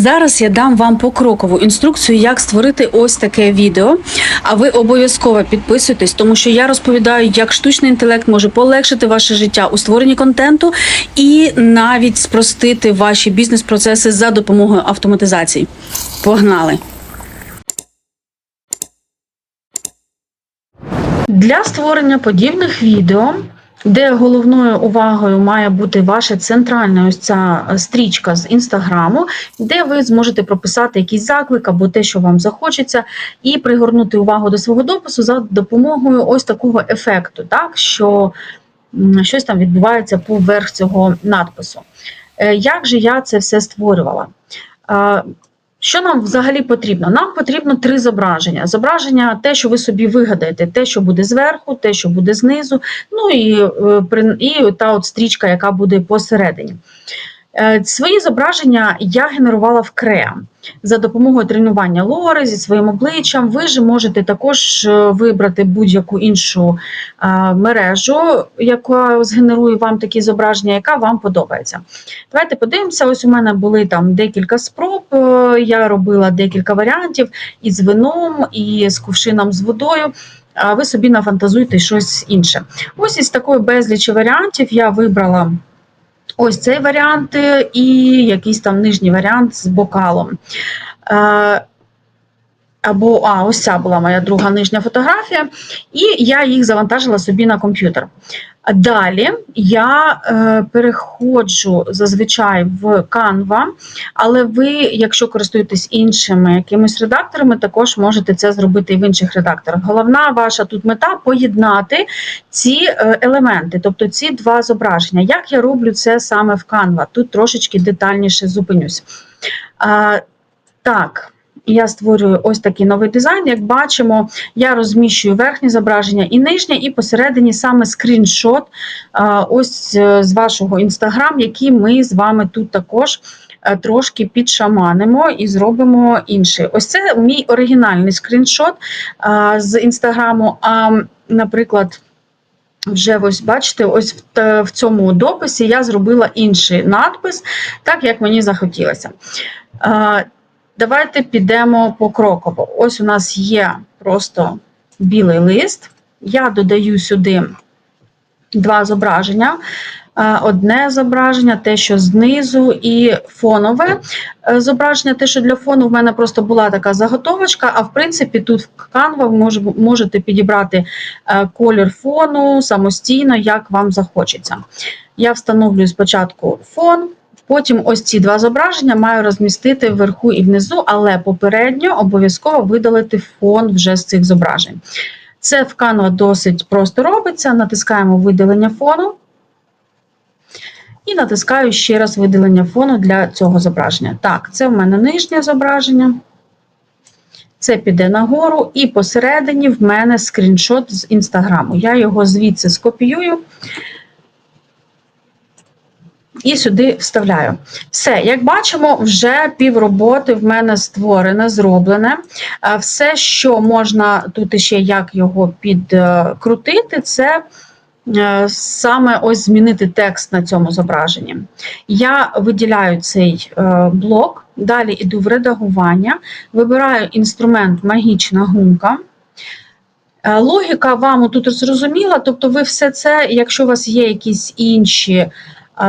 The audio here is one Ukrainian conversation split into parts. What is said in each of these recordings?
Зараз я дам вам покрокову інструкцію, як створити ось таке відео. А ви обов'язково підписуйтесь, тому що я розповідаю, як штучний інтелект може полегшити ваше життя у створенні контенту і навіть спростити ваші бізнес-процеси за допомогою автоматизації. Погнали! Для створення подібних відео, де головною увагою має бути ваша центральна ось ця стрічка з інстаграму, де ви зможете прописати якийсь заклик або те, що вам захочеться, і пригорнути увагу до свого допису за допомогою ось такого ефекту, так що щось там відбувається поверх цього надпису. Е, Як же я це все створювала? Що нам взагалі потрібно? Нам потрібно три зображення. Зображення, те, що ви собі вигадаєте, те, що буде зверху, те, що буде знизу, ну і, е, і та от стрічка, яка буде посередині. Е, Свої зображення я генерувала в Crea за допомогою тренування лори зі своїм обличчям. Ви ж можете також е, вибрати будь-яку іншу е, мережу, яка згенерує вам такі зображення, яка вам подобається. Давайте подивимося. Ось у мене були там декілька спроб. Я робила декілька варіантів і з вином, і з кувшином з водою. А ви собі нафантазуйте щось інше. Ось із такої безлічі варіантів я вибрала ось цей варіант е, і якийсь там нижній варіант з бокалом. Е, Або а, ось ця була моя друга нижня фотографія, і я їх завантажила собі на комп'ютер. Далі я е, переходжу зазвичай в Canva, але ви, якщо користуєтесь іншими якимись редакторами, також можете це зробити і в інших редакторах. Головна ваша тут мета поєднати ці е, елементи, тобто ці два зображення. Як я роблю це саме в Canva? Тут трошечки детальніше зупинюсь. А, так. Я створюю ось такий новий дизайн. Як бачимо, я розміщую верхнє зображення і нижнє, і посередині саме скріншот ось е, з вашого інстаграм, який ми з вами тут також е, трошки підшаманимо і зробимо інший. Ось це мій оригінальний скріншот з інстаграму. А, наприклад. Вже ось бачите, ось в, в цьому дописі я зробила інший надпис, так як мені захотілося. Давайте підемо покроково. Ось у нас є просто білий лист. Я додаю сюди два зображення. Е, Одне зображення, те, що знизу, і фонове е, зображення, те, що для фону в мене просто була така заготовочка. А в принципі, тут в Canva ви можете підібрати е, колір фону самостійно, як вам захочеться. Я встановлюю спочатку фон, Потім ось ці два зображення маю розмістити вверху і внизу, але попередньо обов'язково видалити фон вже з цих зображень. Це в Canva досить просто робиться. Натискаємо видалення фону. І натискаю ще раз видалення фону для цього зображення. Так, це в мене нижнє зображення. Це піде нагору, і посередині в мене скріншот з інстаграму. Я його звідси скопіюю і сюди вставляю. Все, як бачимо, вже півроботи в мене створене, зроблене. Е, Все, що можна тут ще як його підкрутити, це е, саме ось змінити текст на цьому зображенні. Я виділяю цей е, блок, далі йду в редагування, вибираю інструмент магічна гумка. Е, Логіка вам тут зрозуміла, тобто ви все це, якщо у вас є якісь інші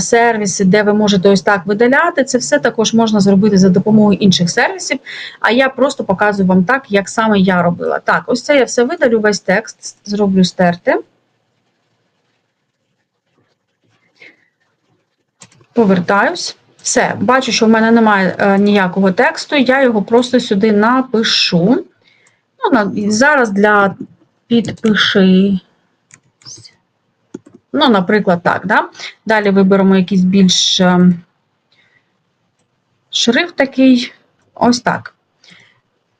сервіси, де ви можете ось так видаляти. Це все також можна зробити за допомогою інших сервісів. А я просто показую вам так, як саме я робила. Так, ось це я все видалю, весь текст зроблю стерти. Повертаюсь. Все, бачу, що в мене немає е, ніякого тексту, я його просто сюди напишу. Ну, на, зараз для підпиши. Ну, наприклад, так. Да? Далі виберемо якийсь більш е, шрифт такий. Ось так.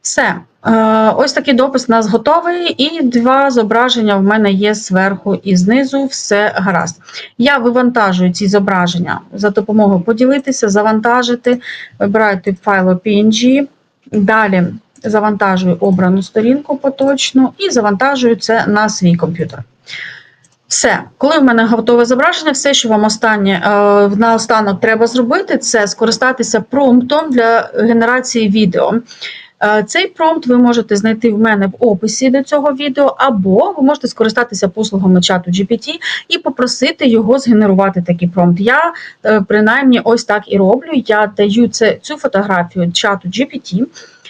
Все. Е, Ось такий допис у нас готовий, і два зображення в мене є зверху і знизу. Все гаразд. Я вивантажую ці зображення за допомогою поділитися, завантажити. Вибираю тип файлу PNG. Далі завантажую обрану сторінку поточну і завантажую це на свій комп'ютер. Все, коли в мене готове зображення, все, що вам останнє е, наостанок треба зробити, це скористатися промптом для генерації відео. Е, Цей промпт ви можете знайти в мене в описі до цього відео, або ви можете скористатися послугами чату GPT і попросити його згенерувати такий промпт. Я е, принаймні ось так і роблю. Я даю це, цю фотографію чату GPT.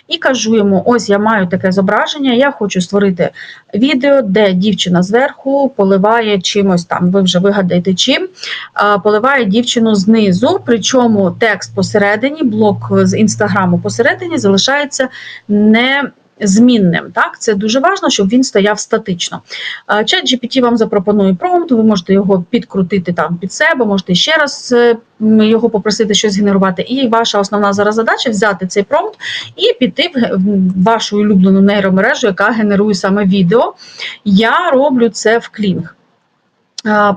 І кажу йому: ось я маю таке зображення, я хочу створити відео, де дівчина зверху поливає чимось там. Ви вже вигадаєте чим, поливає дівчину знизу, причому текст посередині, блок з інстаграму посередині залишається не. Змінним, так це дуже важливо, щоб він стояв статично. А, Чат GPT вам запропонує промпт, ви можете його підкрутити там під себе, можете ще раз е, його попросити щось генерувати. І ваша основна зараз задача взяти цей промпт і піти в вашу улюблену нейромережу, яка генерує саме відео. Я роблю це в Kling.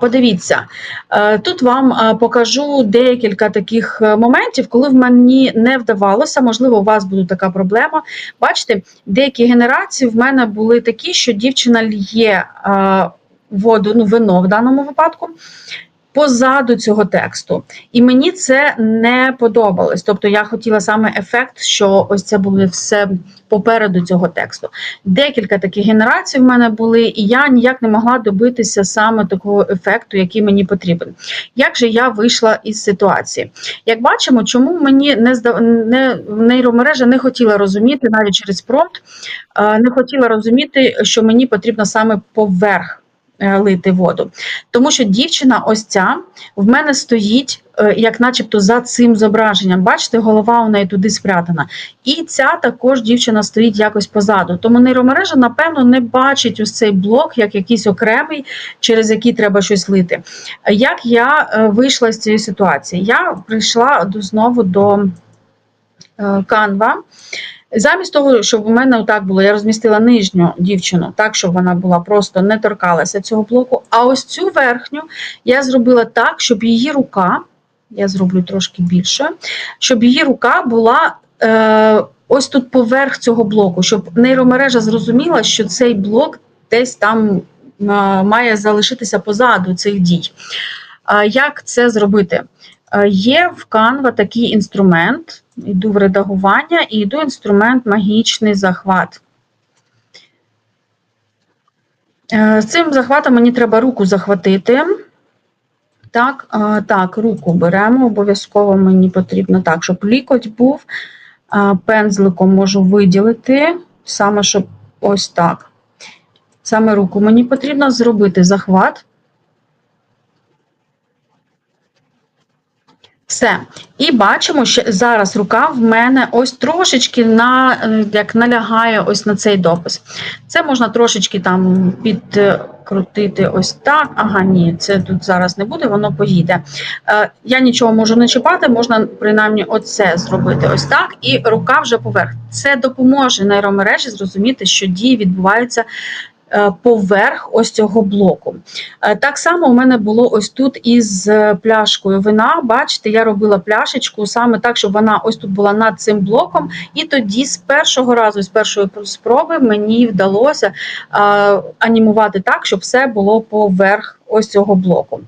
Подивіться, е, тут вам е, покажу декілька таких е, моментів, коли в мені не вдавалося. Можливо, у вас буде така проблема. Бачите, деякі генерації в мене були такі, що дівчина лє воду, ну вино в даному випадку. Позаду цього тексту, і мені це не подобалось. Тобто я хотіла саме ефект, що ось це було все попереду цього тексту. Декілька таких генерацій в мене були, і я ніяк не могла добитися саме такого ефекту, який мені потрібен. Як же я вийшла із ситуації? Як бачимо, чому мені не здав... не нейромережа не хотіла розуміти навіть через промпт, е, не хотіла розуміти, що мені потрібно саме поверх лити воду. Тому що дівчина, ось ця, в мене стоїть, е, як начебто за цим зображенням. Бачите, голова у неї туди спрятана. І ця також дівчина стоїть якось позаду. Тому нейромережа, напевно, не бачить ось цей блок як якийсь окремий, через який треба щось лити. Як я е, вийшла з цієї ситуації? Я прийшла знову до е, Canva. Замість того, щоб у мене отак було, я розмістила нижню дівчину, так, щоб вона була просто не торкалася цього блоку. А ось цю верхню я зробила так, щоб її рука, я зроблю трошки більше, щоб її рука була е, ось тут поверх цього блоку, щоб нейромережа зрозуміла, що цей блок десь там е, має залишитися позаду цих дій. Як це зробити? Е, Є в Canva такий інструмент. Йду в редагування і йду інструмент магічний захват. Е, З цим захватом мені треба руку захватити. Так, е, так, руку беремо. Обов'язково мені потрібно так, щоб лікоть був. Е, Пензликом можу виділити, саме щоб ось так. Саме руку мені потрібно зробити захват. Все. І бачимо, що зараз рука в мене ось трошечки на, е, як налягає ось на цей допис. Це можна трошечки там підкрутити ось так. Ага, ні, це тут зараз не буде, воно поїде. Е, Я нічого можу не чіпати, можна принаймні оце зробити ось так, і рука вже поверх. Це допоможе нейромережі зрозуміти, що дії відбуваються поверх ось цього блоку. Е, Так само у мене було ось тут із е, пляшкою вина. Бачите, я робила пляшечку саме так, щоб вона ось тут була над цим блоком. І тоді з першого разу, з першої спроби, мені вдалося е, анімувати так, щоб все було поверх ось цього блоку.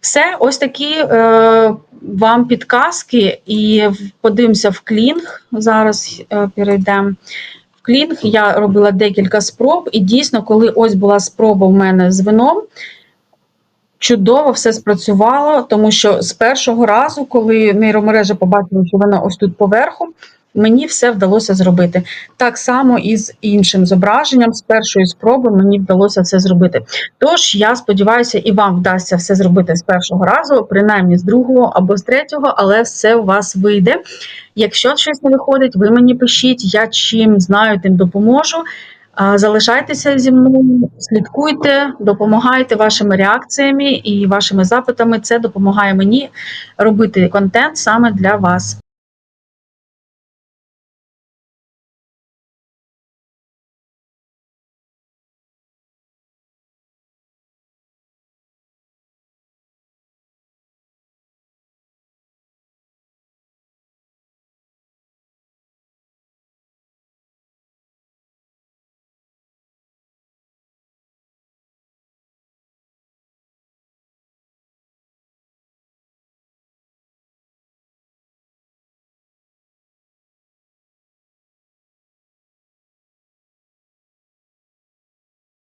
Все, ось такі е, вам підказки, і подивимося в клінг. Зараз е, перейдемо. Клінг я робила декілька спроб, і дійсно, коли ось була спроба в мене з вином, чудово все спрацювало, тому що з першого разу, коли нейромережа побачила, що вона ось тут поверху, мені все вдалося зробити. Так само і з іншим зображенням, з першої спроби мені вдалося це зробити. Тож я сподіваюся, і вам вдасться все зробити з першого разу, принаймні з другого або з третього, але все у вас вийде. Якщо щось не виходить, ви мені пишіть, я чим знаю, тим допоможу. Залишайтеся зі мною, слідкуйте, допомагайте вашими реакціями і вашими запитами. Це допомагає мені робити контент саме для вас.